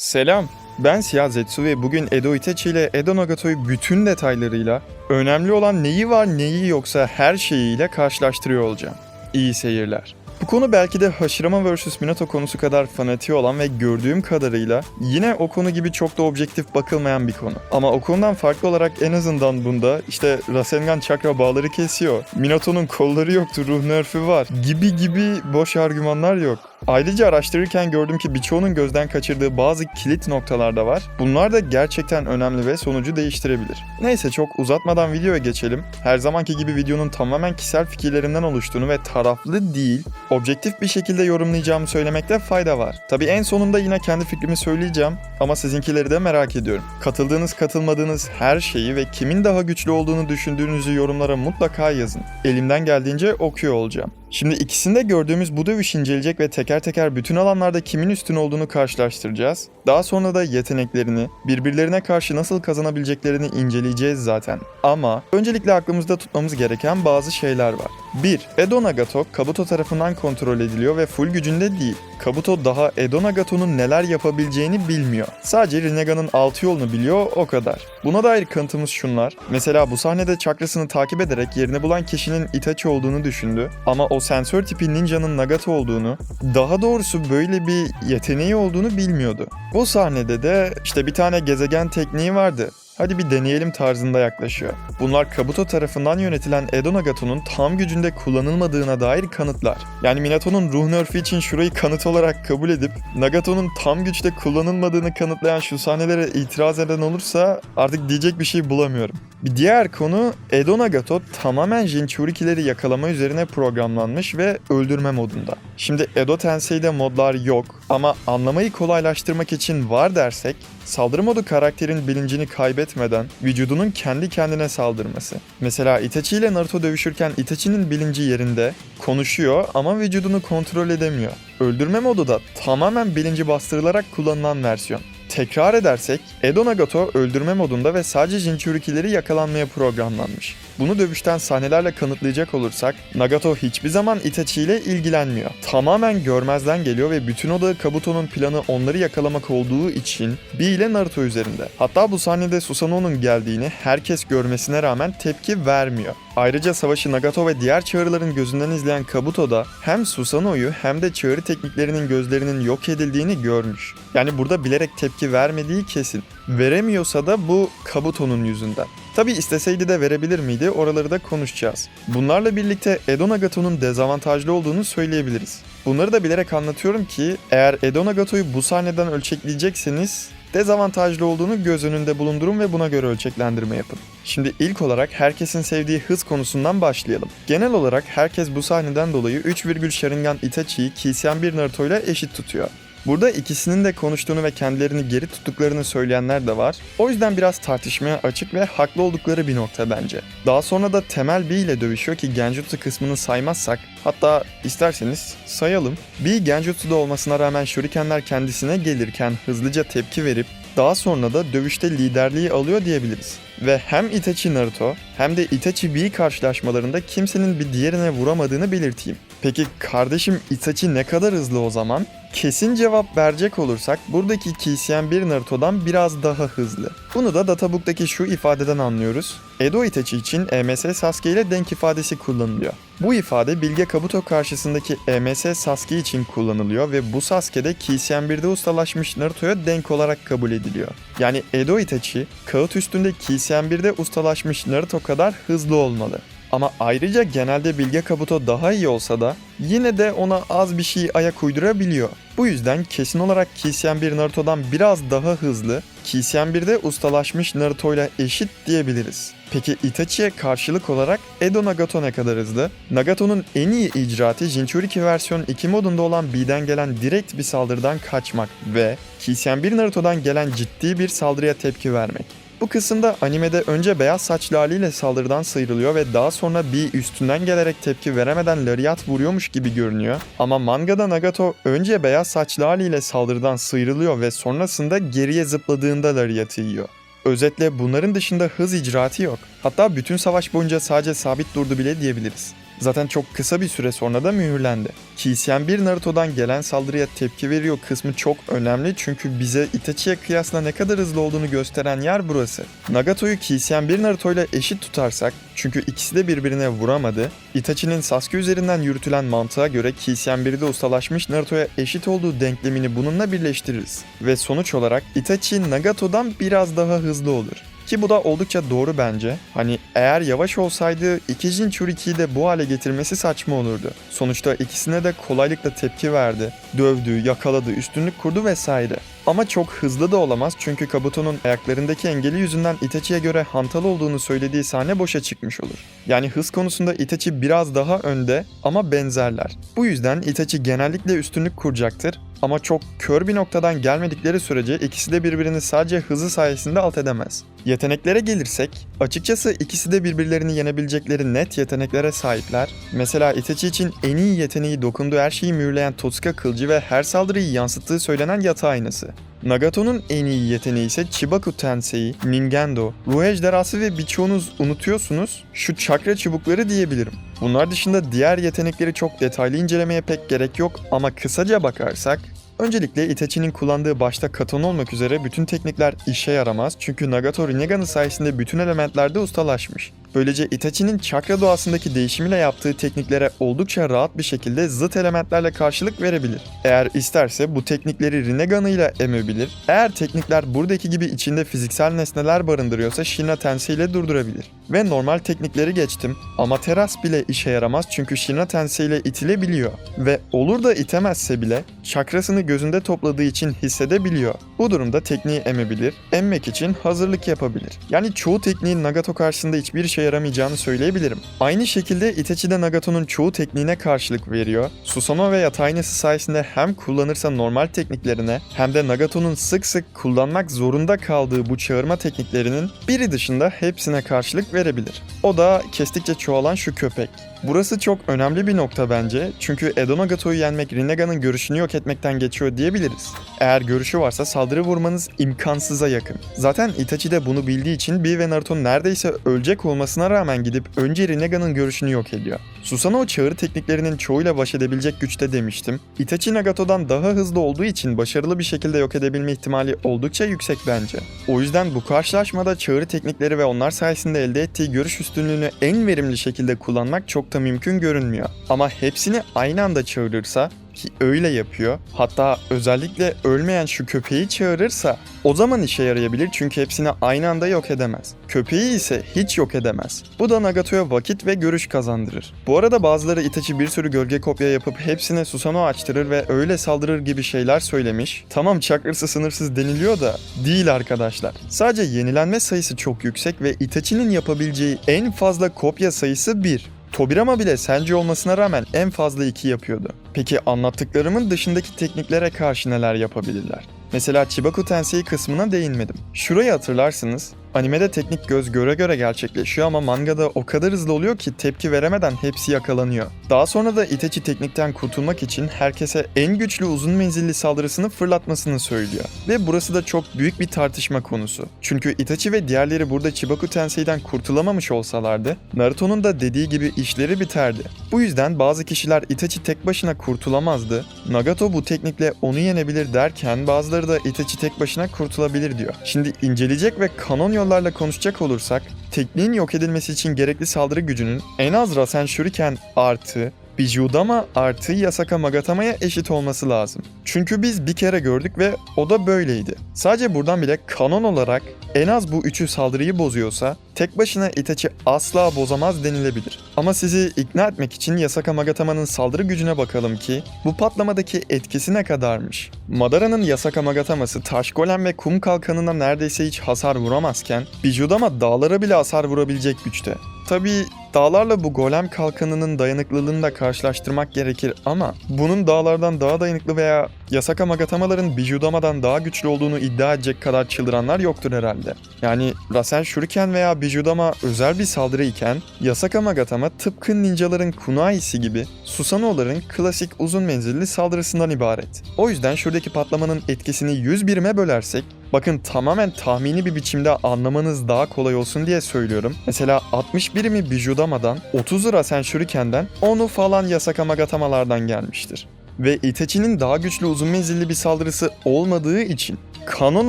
Selam, ben Siyah Zetsu ve bugün Edo Itachi ile Edo Nagato'yu bütün detaylarıyla, önemli olan neyi var neyi yoksa her şeyiyle karşılaştırıyor olacağım. İyi seyirler. Bu konu belki de Hashirama vs Minato konusu kadar fanatiği olan ve gördüğüm kadarıyla yine o konu gibi çok da objektif bakılmayan bir konu. Ama o konudan farklı olarak en azından bunda işte Rasengan çakra bağları kesiyor, Minato'nun kolları yoktu, ruh nerfü var gibi gibi boş argümanlar yok. Ayrıca araştırırken gördüm ki birçoğunun gözden kaçırdığı bazı kilit noktalar da var. Bunlar da gerçekten önemli ve sonucu değiştirebilir. Neyse çok uzatmadan videoya geçelim. Her zamanki gibi videonun tamamen kişisel fikirlerimden oluştuğunu ve taraflı değil, objektif bir şekilde yorumlayacağımı söylemekte fayda var. Tabi en sonunda yine kendi fikrimi söyleyeceğim ama sizinkileri de merak ediyorum. Katıldığınız katılmadığınız her şeyi ve kimin daha güçlü olduğunu düşündüğünüzü yorumlara mutlaka yazın. Elimden geldiğince okuyor olacağım. Şimdi ikisinde gördüğümüz bu dövüş inceleyecek ve teker teker bütün alanlarda kimin üstün olduğunu karşılaştıracağız. Daha sonra da yeteneklerini, birbirlerine karşı nasıl kazanabileceklerini inceleyeceğiz zaten. Ama öncelikle aklımızda tutmamız gereken bazı şeyler var. 1. Edo Nagato Kabuto tarafından kontrol ediliyor ve full gücünde değil. Kabuto daha Edo Nagato'nun neler yapabileceğini bilmiyor. Sadece Rinnegan'ın altı yolunu biliyor o kadar. Buna dair kanıtımız şunlar. Mesela bu sahnede çakrasını takip ederek yerini bulan kişinin Itachi olduğunu düşündü. Ama o sensör tipi ninjanın Nagato olduğunu, daha doğrusu böyle bir yeteneği olduğunu bilmiyordu. Bu sahnede de işte bir tane gezegen tekniği vardı hadi bir deneyelim tarzında yaklaşıyor. Bunlar Kabuto tarafından yönetilen Edo Nagato'nun tam gücünde kullanılmadığına dair kanıtlar. Yani Minato'nun ruh nerfü için şurayı kanıt olarak kabul edip Nagato'nun tam güçte kullanılmadığını kanıtlayan şu sahnelere itiraz eden olursa artık diyecek bir şey bulamıyorum. Bir diğer konu Edo Nagato tamamen Jinchurikileri yakalama üzerine programlanmış ve öldürme modunda. Şimdi Edo Tensei'de modlar yok ama anlamayı kolaylaştırmak için var dersek saldırı modu karakterin bilincini kaybetmeden vücudunun kendi kendine saldırması. Mesela Itachi ile Naruto dövüşürken Itachi'nin bilinci yerinde, konuşuyor ama vücudunu kontrol edemiyor. Öldürme modu da tamamen bilinci bastırılarak kullanılan versiyon. Tekrar edersek, Edo Nagato öldürme modunda ve sadece Jinchurikileri yakalanmaya programlanmış. Bunu dövüşten sahnelerle kanıtlayacak olursak, Nagato hiçbir zaman Itachi ile ilgilenmiyor. Tamamen görmezden geliyor ve bütün odağı Kabuto'nun planı onları yakalamak olduğu için B ile Naruto üzerinde. Hatta bu sahnede Susanoo'nun geldiğini herkes görmesine rağmen tepki vermiyor. Ayrıca savaşı Nagato ve diğer çağrıların gözünden izleyen Kabuto da hem Susanoo'yu hem de çağrı tekniklerinin gözlerinin yok edildiğini görmüş. Yani burada bilerek tepki vermediği kesin. Veremiyorsa da bu Kabuto'nun yüzünden. Tabi isteseydi de verebilir miydi oraları da konuşacağız. Bunlarla birlikte Edo Nagato'nun dezavantajlı olduğunu söyleyebiliriz. Bunları da bilerek anlatıyorum ki eğer Edo Nagato'yu bu sahneden ölçekleyecekseniz dezavantajlı olduğunu göz önünde bulundurun ve buna göre ölçeklendirme yapın. Şimdi ilk olarak herkesin sevdiği hız konusundan başlayalım. Genel olarak herkes bu sahneden dolayı 3, Sharingan Itachi'yi Kisyan 1 Naruto ile eşit tutuyor. Burada ikisinin de konuştuğunu ve kendilerini geri tuttuklarını söyleyenler de var. O yüzden biraz tartışmaya açık ve haklı oldukları bir nokta bence. Daha sonra da Temel B ile dövüşüyor ki Genjutsu kısmını saymazsak, hatta isterseniz sayalım. B Genjutsu'da olmasına rağmen Shurikenler kendisine gelirken hızlıca tepki verip daha sonra da dövüşte liderliği alıyor diyebiliriz. Ve hem Itachi Naruto hem de Itachi B karşılaşmalarında kimsenin bir diğerine vuramadığını belirteyim. Peki kardeşim Itachi ne kadar hızlı o zaman? Kesin cevap verecek olursak buradaki Kisyen 1 Naruto'dan biraz daha hızlı. Bunu da Databook'taki şu ifadeden anlıyoruz. Edo Itachi için EMS Sasuke ile denk ifadesi kullanılıyor. Bu ifade Bilge Kabuto karşısındaki EMS Sasuke için kullanılıyor ve bu Sasuke'de Kisyen 1'de ustalaşmış Naruto'ya denk olarak kabul ediliyor. Yani Edo Itachi, kağıt üstünde Kisyen 1'de ustalaşmış Naruto kadar hızlı olmalı. Ama ayrıca genelde Bilge Kabuto daha iyi olsa da yine de ona az bir şey ayak uydurabiliyor. Bu yüzden kesin olarak Kisyen 1 Naruto'dan biraz daha hızlı, Kisyen 1'de ustalaşmış Naruto ile eşit diyebiliriz. Peki Itachi'ye karşılık olarak Edo Nagato ne kadar hızlı? Nagato'nun en iyi icraatı Jinchuriki versiyon 2 modunda olan B'den gelen direkt bir saldırıdan kaçmak ve Kisyen 1 Naruto'dan gelen ciddi bir saldırıya tepki vermek. Bu kısımda animede önce beyaz saçlı haliyle saldırıdan sıyrılıyor ve daha sonra bir üstünden gelerek tepki veremeden lariat vuruyormuş gibi görünüyor. Ama mangada Nagato önce beyaz saçlı haliyle saldırıdan sıyrılıyor ve sonrasında geriye zıpladığında lariatı yiyor. Özetle bunların dışında hız icraatı yok. Hatta bütün savaş boyunca sadece sabit durdu bile diyebiliriz. Zaten çok kısa bir süre sonra da mühürlendi. Kisyen bir Naruto'dan gelen saldırıya tepki veriyor kısmı çok önemli çünkü bize Itachi'ye kıyasla ne kadar hızlı olduğunu gösteren yer burası. Nagato'yu Kisyen bir Naruto ile eşit tutarsak çünkü ikisi de birbirine vuramadı, Itachi'nin Sasuke üzerinden yürütülen mantığa göre Kisyen 1'de ustalaşmış Naruto'ya eşit olduğu denklemini bununla birleştiririz. Ve sonuç olarak Itachi Nagato'dan biraz daha hızlı olur. Ki bu da oldukça doğru bence. Hani eğer yavaş olsaydı iki Jinchuriki'yi de bu hale getirmesi saçma olurdu. Sonuçta ikisine de kolaylıkla tepki verdi. Dövdü, yakaladı, üstünlük kurdu vesaire. Ama çok hızlı da olamaz çünkü Kabuto'nun ayaklarındaki engeli yüzünden Itachi'ye göre hantal olduğunu söylediği sahne boşa çıkmış olur. Yani hız konusunda Itachi biraz daha önde ama benzerler. Bu yüzden Itachi genellikle üstünlük kuracaktır ama çok kör bir noktadan gelmedikleri sürece ikisi de birbirini sadece hızı sayesinde alt edemez. Yeteneklere gelirsek, açıkçası ikisi de birbirlerini yenebilecekleri net yeteneklere sahipler. Mesela Itachi için en iyi yeteneği dokunduğu her şeyi mühürleyen Totsuka kılıcı ve her saldırıyı yansıttığı söylenen yatı aynası. Nagato'nun en iyi yeteneği ise Chibaku Tensei, Ningendo, Ruh Ejderhası ve birçoğunuz unutuyorsunuz şu çakra çubukları diyebilirim. Bunlar dışında diğer yetenekleri çok detaylı incelemeye pek gerek yok ama kısaca bakarsak Öncelikle Itachi'nin kullandığı başta katon olmak üzere bütün teknikler işe yaramaz çünkü Nagato Rinnegan'ı sayesinde bütün elementlerde ustalaşmış. Böylece Itachi'nin çakra doğasındaki değişimiyle yaptığı tekniklere oldukça rahat bir şekilde zıt elementlerle karşılık verebilir. Eğer isterse bu teknikleri Rinnegan'ıyla emebilir. Eğer teknikler buradaki gibi içinde fiziksel nesneler barındırıyorsa Shinra Tensei ile durdurabilir. Ve normal teknikleri geçtim. Amaterasu bile işe yaramaz çünkü Shinra Tensei ile itilebiliyor. Ve olur da itemezse bile çakrasını gözünde topladığı için hissedebiliyor. Bu durumda tekniği emebilir, emmek için hazırlık yapabilir. Yani çoğu tekniğin Nagato karşısında hiçbir işe yaramayacağını söyleyebilirim. Aynı şekilde Itachi de Nagato'nun çoğu tekniğine karşılık veriyor. Susanoo ve Yataynesi sayesinde hem kullanırsa normal tekniklerine hem de Nagato'nun sık sık kullanmak zorunda kaldığı bu çağırma tekniklerinin biri dışında hepsine karşılık verebilir. O da kestikçe çoğalan şu köpek. Burası çok önemli bir nokta bence çünkü Edo Nagato'yu yenmek Rinnegan'ın görüşünü yok etmekten geçiyor diyebiliriz. Eğer görüşü varsa saldırı vurmanız imkansıza yakın. Zaten Itachi de bunu bildiği için Bee ve Naruto neredeyse ölecek olmasına rağmen gidip önce Rinnegan'ın görüşünü yok ediyor. Susanoo çağrı tekniklerinin çoğuyla baş edebilecek güçte demiştim. Itachi Nagato'dan daha hızlı olduğu için başarılı bir şekilde yok edebilme ihtimali oldukça yüksek bence. O yüzden bu karşılaşmada çağrı teknikleri ve onlar sayesinde elde ettiği görüş üstünlüğünü en verimli şekilde kullanmak çok da mümkün görünmüyor. Ama hepsini aynı anda çağırırsa ki öyle yapıyor. Hatta özellikle ölmeyen şu köpeği çağırırsa o zaman işe yarayabilir çünkü hepsini aynı anda yok edemez. Köpeği ise hiç yok edemez. Bu da Nagato'ya vakit ve görüş kazandırır. Bu arada bazıları Itachi bir sürü gölge kopya yapıp hepsine Susanoo açtırır ve öyle saldırır gibi şeyler söylemiş. Tamam çakrısı sınırsız deniliyor da değil arkadaşlar. Sadece yenilenme sayısı çok yüksek ve Itachi'nin yapabileceği en fazla kopya sayısı 1. Tobirama bile Senji olmasına rağmen en fazla 2 yapıyordu. Peki anlattıklarımın dışındaki tekniklere karşı neler yapabilirler? Mesela Chibaku Tensei kısmına değinmedim. Şurayı hatırlarsınız. Animede teknik göz göre göre gerçekleşiyor ama mangada o kadar hızlı oluyor ki tepki veremeden hepsi yakalanıyor. Daha sonra da Itachi teknikten kurtulmak için herkese en güçlü uzun menzilli saldırısını fırlatmasını söylüyor. Ve burası da çok büyük bir tartışma konusu. Çünkü Itachi ve diğerleri burada Chibaku Tensei'den kurtulamamış olsalardı, Naruto'nun da dediği gibi işleri biterdi. Bu yüzden bazı kişiler Itachi tek başına kurtulamazdı. Nagato bu teknikle onu yenebilir derken bazıları da Itachi tek başına kurtulabilir diyor. Şimdi inceleyecek ve kanon yollarla konuşacak olursak, tekniğin yok edilmesi için gerekli saldırı gücünün en az Rasen Shuriken artı Bijudama artı Yasaka Magatama'ya eşit olması lazım. Çünkü biz bir kere gördük ve o da böyleydi. Sadece buradan bile kanon olarak en az bu üçü saldırıyı bozuyorsa tek başına Itachi asla bozamaz denilebilir. Ama sizi ikna etmek için Yasaka Magatama'nın saldırı gücüne bakalım ki bu patlamadaki etkisi ne kadarmış. Madara'nın Yasaka Magatama'sı taş golem ve kum kalkanına neredeyse hiç hasar vuramazken Bijudama dağlara bile hasar vurabilecek güçte. Tabii dağlarla bu golem kalkanının dayanıklılığını da karşılaştırmak gerekir ama bunun dağlardan daha dayanıklı veya Yasaka Magatamaların Bijudama'dan daha güçlü olduğunu iddia edecek kadar çıldıranlar yoktur herhalde. Yani Rasen Shuriken veya Bijudama özel bir saldırı iken Yasaka Magatama tıpkı ninjaların Kunaisi gibi Susanoo'ların klasik uzun menzilli saldırısından ibaret. O yüzden şuradaki patlamanın etkisini 100 birime bölersek Bakın tamamen tahmini bir biçimde anlamanız daha kolay olsun diye söylüyorum. Mesela 60 birimi Bijudama'dan, 30 Rasen Shuriken'den, onu falan Yasakamagatamalardan gelmiştir. Ve Itachi'nin daha güçlü uzun menzilli bir saldırısı olmadığı için kanon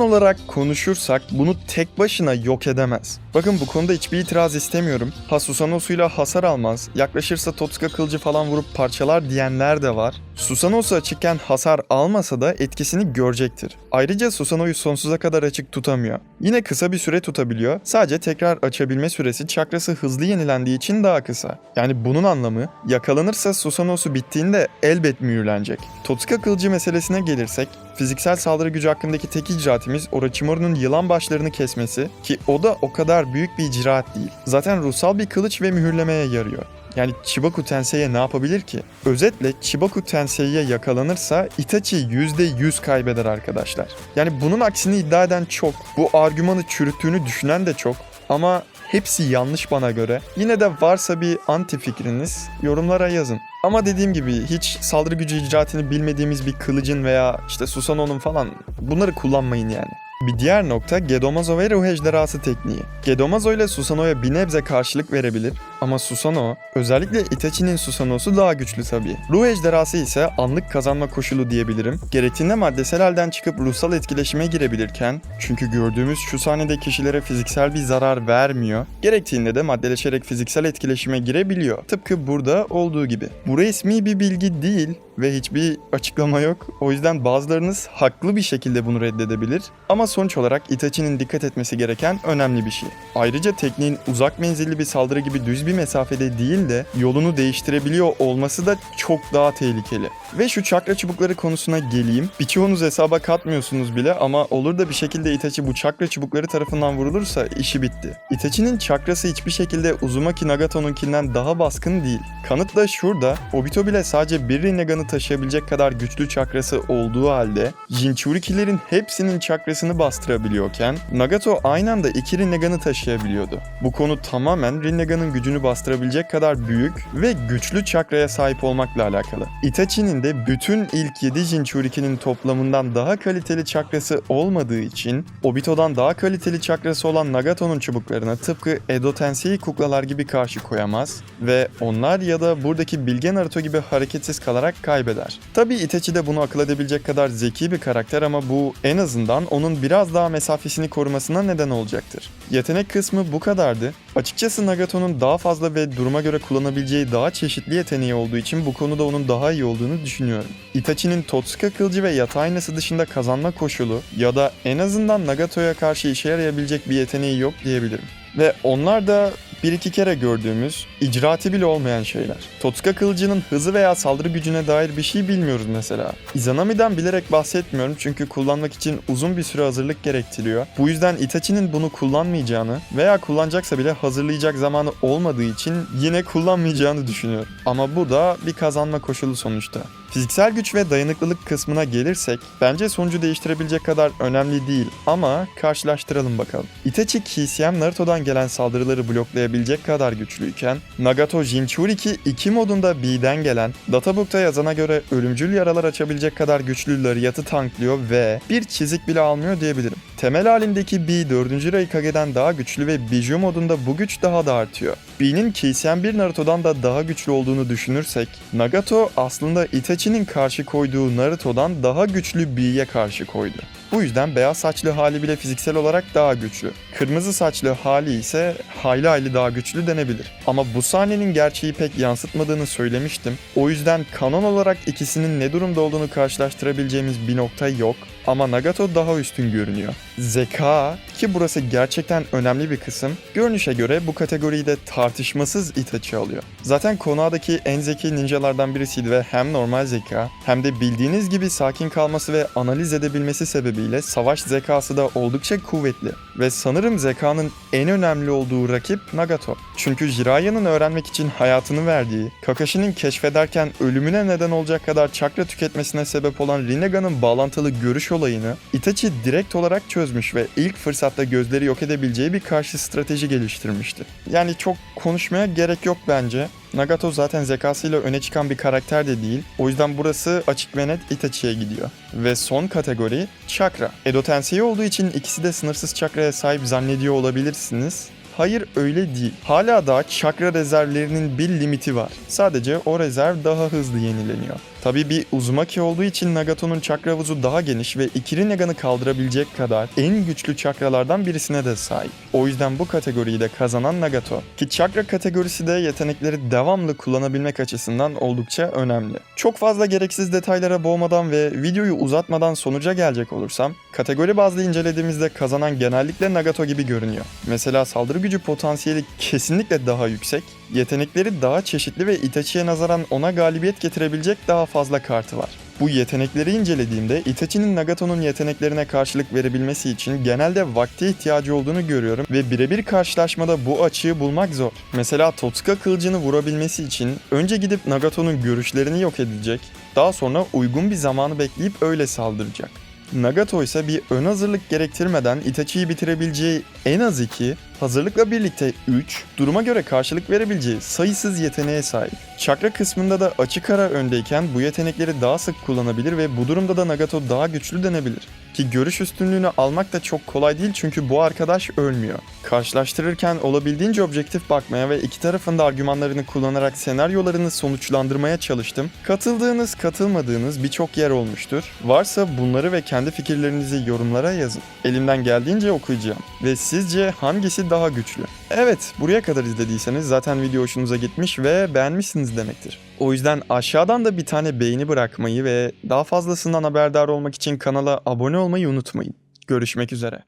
olarak konuşursak bunu tek başına yok edemez. Bakın bu konuda hiçbir itiraz istemiyorum. Ha Susanoosu'yla hasar almaz, yaklaşırsa Totsuka kılıcı falan vurup parçalar diyenler de var. Susanoosu açıkken hasar almasa da etkisini görecektir. Ayrıca Susanoo'yu sonsuza kadar açık tutamıyor. Yine kısa bir süre tutabiliyor. Sadece tekrar açabilme süresi çakrası hızlı yenilendiği için daha kısa. Yani bunun anlamı yakalanırsa Susanoosu bittiğinde elbet mühürlenecek. Totsuka kılıcı meselesine gelirsek fiziksel saldırı gücü hakkındaki tek icraatimiz Orochimaru'nun yılan başlarını kesmesi ki o da o kadar büyük bir icraat değil. Zaten ruhsal bir kılıç ve mühürlemeye yarıyor. Yani Chibaku Tensei'ye ne yapabilir ki? Özetle Chibaku Tensei'ye yakalanırsa Itachi %100 kaybeder arkadaşlar. Yani bunun aksini iddia eden çok. Bu argümanı çürüttüğünü düşünen de çok. Ama hepsi yanlış bana göre. Yine de varsa bir anti fikriniz yorumlara yazın. Ama dediğim gibi hiç saldırı gücü icraatini bilmediğimiz bir kılıcın veya işte Susanoo'nun falan bunları kullanmayın yani. Bir diğer nokta Gedomazo ve ruh ejderhası tekniği. Gedomazo ile Susanoo'ya bir nebze karşılık verebilir ama Susanoo, özellikle Itachi'nin Susanoo'su daha güçlü tabii. Ruh ejderhası ise anlık kazanma koşulu diyebilirim. Gerektiğinde maddesel halden çıkıp ruhsal etkileşime girebilirken, çünkü gördüğümüz şu sahnede kişilere fiziksel bir zarar vermiyor, gerektiğinde de maddeleşerek fiziksel etkileşime girebiliyor. Tıpkı burada olduğu gibi. Bu resmi bir bilgi değil ve hiçbir açıklama yok. O yüzden bazılarınız haklı bir şekilde bunu reddedebilir. Ama sonuç olarak Itachi'nin dikkat etmesi gereken önemli bir şey. Ayrıca tekniğin uzak menzilli bir saldırı gibi düz bir mesafede değil de yolunu değiştirebiliyor olması da çok daha tehlikeli. Ve şu çakra çubukları konusuna geleyim. Birçoğunuz hesaba katmıyorsunuz bile ama olur da bir şekilde Itachi bu çakra çubukları tarafından vurulursa işi bitti. Itachi'nin çakrası hiçbir şekilde Uzumaki Nagato'nunkinden daha baskın değil. Kanıt da şurada. Obito bile sadece bir Rinnegan'ı taşıyabilecek kadar güçlü çakrası olduğu halde Jinchurikilerin hepsinin çakrasını bastırabiliyorken Nagato aynı anda iki Rinnegan'ı taşıyabiliyordu. Bu konu tamamen Rinnegan'ın gücünü bastırabilecek kadar büyük ve güçlü çakraya sahip olmakla alakalı. Itachi'nin de bütün ilk 7 Jinchuriki'nin toplamından daha kaliteli çakrası olmadığı için Obito'dan daha kaliteli çakrası olan Nagato'nun çubuklarına tıpkı Edo Tensei kuklalar gibi karşı koyamaz ve onlar ya da buradaki Bilge Naruto gibi hareketsiz kalarak kaybeder. Tabii Itachi de bunu akıl edebilecek kadar zeki bir karakter ama bu en azından onun biraz daha mesafesini korumasına neden olacaktır. Yetenek kısmı bu kadardı. Açıkçası Nagato'nun daha fazla ve duruma göre kullanabileceği daha çeşitli yeteneği olduğu için bu konuda onun daha iyi olduğunu düşünüyorum. Itachi'nin Totsuka kılıcı ve yatay aynası dışında kazanma koşulu ya da en azından Nagato'ya karşı işe yarayabilecek bir yeteneği yok diyebilirim. Ve onlar da bir iki kere gördüğümüz, icraati bile olmayan şeyler. Totsuka kılıcının hızı veya saldırı gücüne dair bir şey bilmiyoruz mesela. Izanami'den bilerek bahsetmiyorum çünkü kullanmak için uzun bir süre hazırlık gerektiriyor. Bu yüzden Itachi'nin bunu kullanmayacağını veya kullanacaksa bile hazırlayacak zamanı olmadığı için yine kullanmayacağını düşünüyorum. Ama bu da bir kazanma koşulu sonuçta. Fiziksel güç ve dayanıklılık kısmına gelirsek bence sonucu değiştirebilecek kadar önemli değil ama karşılaştıralım bakalım. Itachi Kisem Naruto'dan gelen saldırıları bloklayabilecek kadar güçlüyken Nagato Jinchuriki 2 modunda B'den gelen Databook'ta yazana göre ölümcül yaralar açabilecek kadar güçlü Lariat'ı tanklıyor ve bir çizik bile almıyor diyebilirim. Temel halindeki B 4. Raikage'den daha güçlü ve Biju modunda bu güç daha da artıyor. B'nin Kisem 1 Naruto'dan da daha güçlü olduğunu düşünürsek, Nagato aslında Itachi'nin karşı koyduğu Naruto'dan daha güçlü B'ye karşı koydu. Bu yüzden beyaz saçlı hali bile fiziksel olarak daha güçlü. Kırmızı saçlı hali ise hayli hayli daha güçlü denebilir. Ama bu sahnenin gerçeği pek yansıtmadığını söylemiştim. O yüzden kanon olarak ikisinin ne durumda olduğunu karşılaştırabileceğimiz bir nokta yok. Ama Nagato daha üstün görünüyor. Zeka ki burası gerçekten önemli bir kısım. Görünüşe göre bu kategoriyi de tartışmasız Itachi alıyor. Zaten Konoha'daki en zeki ninjalardan birisiydi ve hem normal zeka hem de bildiğiniz gibi sakin kalması ve analiz edebilmesi sebebiyle savaş zekası da oldukça kuvvetli. Ve sanırım zekanın en önemli olduğu rakip Nagato. Çünkü Jiraiya'nın öğrenmek için hayatını verdiği, Kakashi'nin keşfederken ölümüne neden olacak kadar çakra tüketmesine sebep olan Rinnegan'ın bağlantılı görüş olayını Itachi direkt olarak çözmüş ve ilk fırsatta gözleri yok edebileceği bir karşı strateji geliştirmişti. Yani çok konuşmaya gerek yok bence. Nagato zaten zekasıyla öne çıkan bir karakter de değil. O yüzden burası açık ve net Itachi'ye gidiyor. Ve son kategori çakra. Edo Tensei olduğu için ikisi de sınırsız çakraya sahip zannediyor olabilirsiniz. Hayır öyle değil. Hala da çakra rezervlerinin bir limiti var. Sadece o rezerv daha hızlı yenileniyor. Tabii bir Uzumaki olduğu için Nagato'nun çakra havuzu daha geniş ve ikili Naga'nı kaldırabilecek kadar en güçlü çakralardan birisine de sahip. O yüzden bu kategoriyi de kazanan Nagato. Ki çakra kategorisi de yetenekleri devamlı kullanabilmek açısından oldukça önemli. Çok fazla gereksiz detaylara boğmadan ve videoyu uzatmadan sonuca gelecek olursam, kategori bazlı incelediğimizde kazanan genellikle Nagato gibi görünüyor. Mesela saldırı gücü potansiyeli kesinlikle daha yüksek, yetenekleri daha çeşitli ve Itachi'ye nazaran ona galibiyet getirebilecek daha fazla kartı var. Bu yetenekleri incelediğimde Itachi'nin Nagato'nun yeteneklerine karşılık verebilmesi için genelde vakte ihtiyacı olduğunu görüyorum ve birebir karşılaşmada bu açığı bulmak zor. Mesela Totsuka kılıcını vurabilmesi için önce gidip Nagato'nun görüşlerini yok edecek, daha sonra uygun bir zamanı bekleyip öyle saldıracak. Nagato ise bir ön hazırlık gerektirmeden Itachi'yi bitirebileceği en az 2, hazırlıkla birlikte 3, duruma göre karşılık verebileceği sayısız yeteneğe sahip. Çakra kısmında da açık ara öndeyken bu yetenekleri daha sık kullanabilir ve bu durumda da Nagato daha güçlü denebilir. Ki görüş üstünlüğünü almak da çok kolay değil çünkü bu arkadaş ölmüyor. Karşılaştırırken olabildiğince objektif bakmaya ve iki tarafın da argümanlarını kullanarak senaryolarını sonuçlandırmaya çalıştım. Katıldığınız, katılmadığınız birçok yer olmuştur. Varsa bunları ve kendi fikirlerinizi yorumlara yazın. Elimden geldiğince okuyacağım. Ve sizce hangisi daha güçlü? Evet, buraya kadar izlediyseniz zaten video hoşunuza gitmiş ve beğenmişsiniz demektir. O yüzden aşağıdan da bir tane beğeni bırakmayı ve daha fazlasından haberdar olmak için kanala abone olmayı unutmayın. Görüşmek üzere.